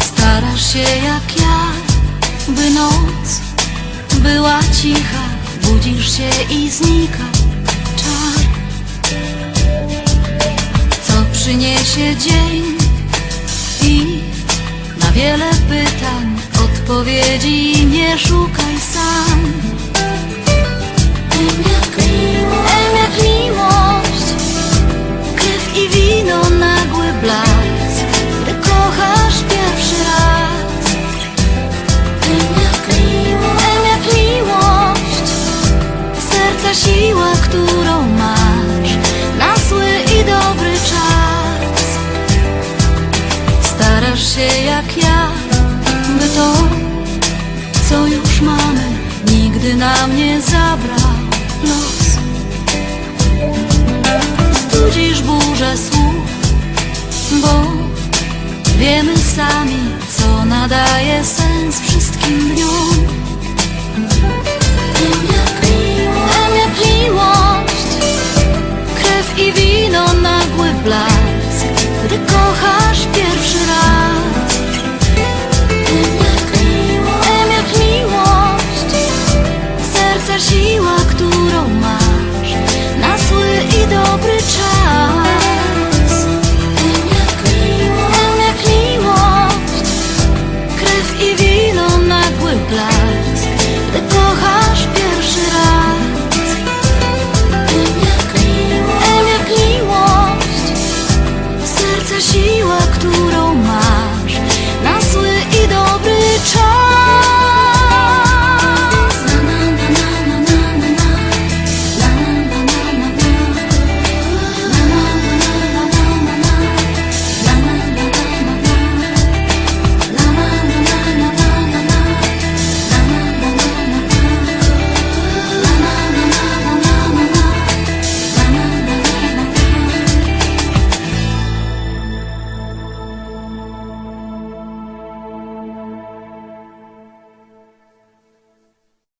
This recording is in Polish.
Starasz się jak ja, by noc była cicha, budzisz się i znika czar. Co przyniesie dzień? I na wiele pytań odpowiedzi jak ja, by to, co już mamy, nigdy nam nie zabrał los. Studzisz burzę słów, bo wiemy sami, co nadaje sens wszystkim dniom. Emia miłość, krew i wino, nagły blask, gdy siła, którą